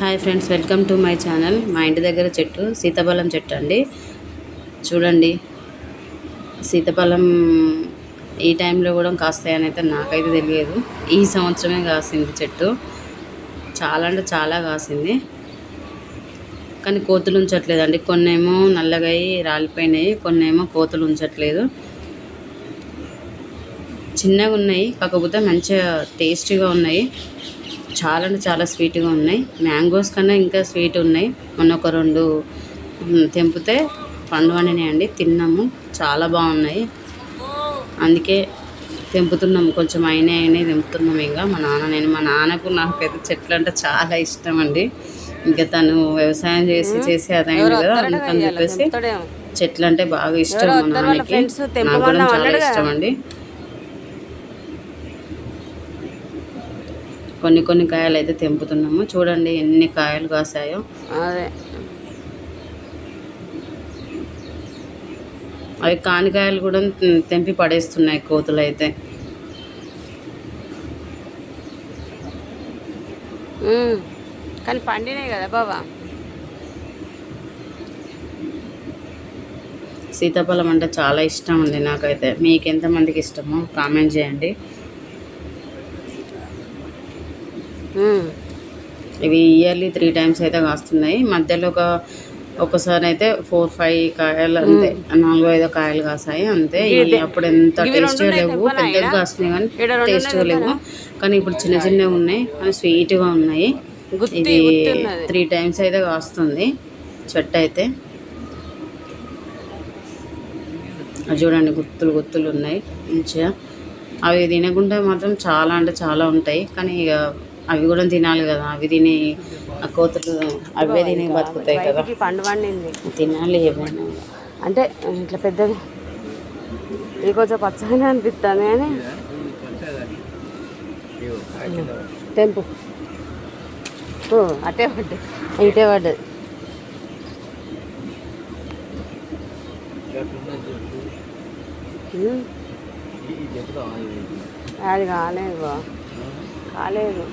Hi friends welcome to my channel. మా ఇంటి దగ్గర చెట్టు సీతాఫలం చెట్టు అండి. చూడండి సీతాఫలం ఈ టైంలో కూడా కాస్తాయని అయితే నాకైతే తెలియదు. ఈ సంవత్సరమే కాసింది చెట్టు. చాలా అంటే చాలా కాసింది. కానీ కోతులు ఉంచట్లేదండి. కొన్నేమో నల్లగాయి రాలిపోయినాయి కొన్నేమో కోతులు ఉంచట్లేదు. చిన్నగా ఉన్నాయి కాకపోతే మంచిగా టేస్టీగా ఉన్నాయి. చాలా అంటే చాలా స్వీట్గా ఉన్నాయి. మ్యాంగోస్ కన్నా ఇంకా స్వీట్ ఉన్నాయి. మొన్న ఒక రెండు తెంపితే పండు అండి. తిన్నాము. చాలా బాగున్నాయి. అందుకే తెంపుతున్నాం కొంచెం అయినా అయినాయి తెంపుతున్నాం ఇంకా. మా నాన్న నేను మా నాన్నకు నాకు పెద్ద చెట్లు అంటే చాలా ఇష్టం అండి. ఇంకా తను వ్యవసాయం చేసి చేసి అదైంది కదా అందుకని చెప్పేసి చెట్లు అంటే బాగా ఇష్టం మా నాన్నకి. నాకు కూడా చాలా ఇష్టం అండి. కొన్ని కొన్ని కాయలు అయితే తెంపుతున్నాము. చూడండి ఎన్ని కాయలు కాసాయో. అదే. అవి కానికాయలు కూడా తెంపి పడేస్తున్నాయి కోతులు అయితే. కానీ పండినాయి కదా బాబా. సీతాఫలం అంటే చాలా ఇష్టం ఉంది నాకైతే. మీకు ఎంతమందికి ఇష్టమో కామెంట్ చేయండి. ఇవి ఇయర్లీ త్రీ టైమ్స్ అయితే కాస్తున్నాయి. మధ్యలో ఒక ఒకసారి అయితే ఫోర్ ఫైవ్ కాయలు అంతే. నాలుగు ఐదు కాయలు కాసాయి అంతే. అప్పుడు ఎంత టేస్ట్గా లేవు పెద్దగా కాస్తున్నాయి కానీ టేస్ట్గా లేవు కానీ ఇప్పుడు చిన్న చిన్నగా ఉన్నాయి. కానీ స్వీట్గా ఉన్నాయి. ఇది త్రీ టైమ్స్ అయితే కాస్తుంది. చెట్టు అయితే. చూడండి గుత్తులు గుత్తులు ఉన్నాయి. మంచిగా. అవి తినకుంటే మాత్రం చాలా అంటే చాలా ఉంటాయి. కానీ ఇక అవి కూడా తినాలి కదా అవి తిని ఆ కోతులు అవే తిని బతుకుతాయి కదా. పండు పండింది తినాలి ఏమైనా. అంటే ఇట్లా పెద్దది. ఇది కొంచెం పచ్చగానే అనిపిస్తుంది కానీ. ఓ, అట్టే పడ్డది. ఇటే పడ్డది. అది కాలేదు కాలేదు.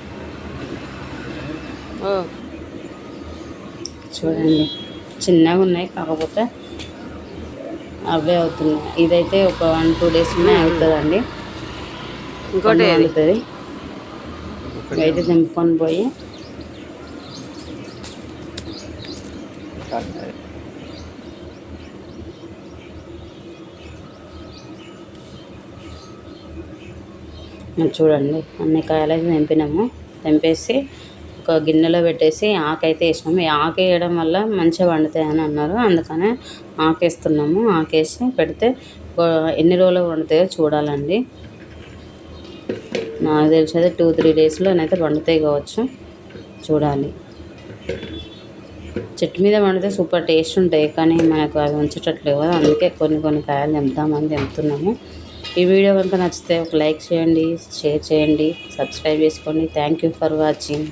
చూడండి. చిన్నగా ఉన్నాయి కాకపోతే అవే అవుతున్నాయి. ఇదైతే ఒక వన్ టూ డేస్లోనే అవుతుందండి. ఇంకోటి? అవుతుంది అయితే తెంపుకొని పోయి. చూడండి. అన్ని కాయలు అయితే తెంపినాము. తెంపేసి ఒక గిన్నెలో పెట్టేసి ఆకైతే వేసినాము ఈ ఆకు వేయడం వల్ల మంచిగా వండుతాయి అని అన్నారు. అందుకనే ఆకేస్తున్నాము. ఆకేసి పెడితే ఎన్ని రోజులు వండుతాయో చూడాలండి. నాకు తెలిసి అయితే టూ త్రీ డేస్లోనైతే వండుతాయి కావచ్చు. చూడాలి. చెట్టు మీద వండితే సూపర్ టేస్ట్ ఉంటాయి. కానీ మనకు అవి ఉంచేటట్లేవు కదా. అందుకే కొన్ని కొన్ని కాయలు తెంపుతామని తెంపుతున్నాము. ఈ వీడియో కనుక నచ్చితే ఒక లైక్ చేయండి షేర్ చేయండి సబ్స్క్రైబ్ చేసుకోండి. Thank you for watching.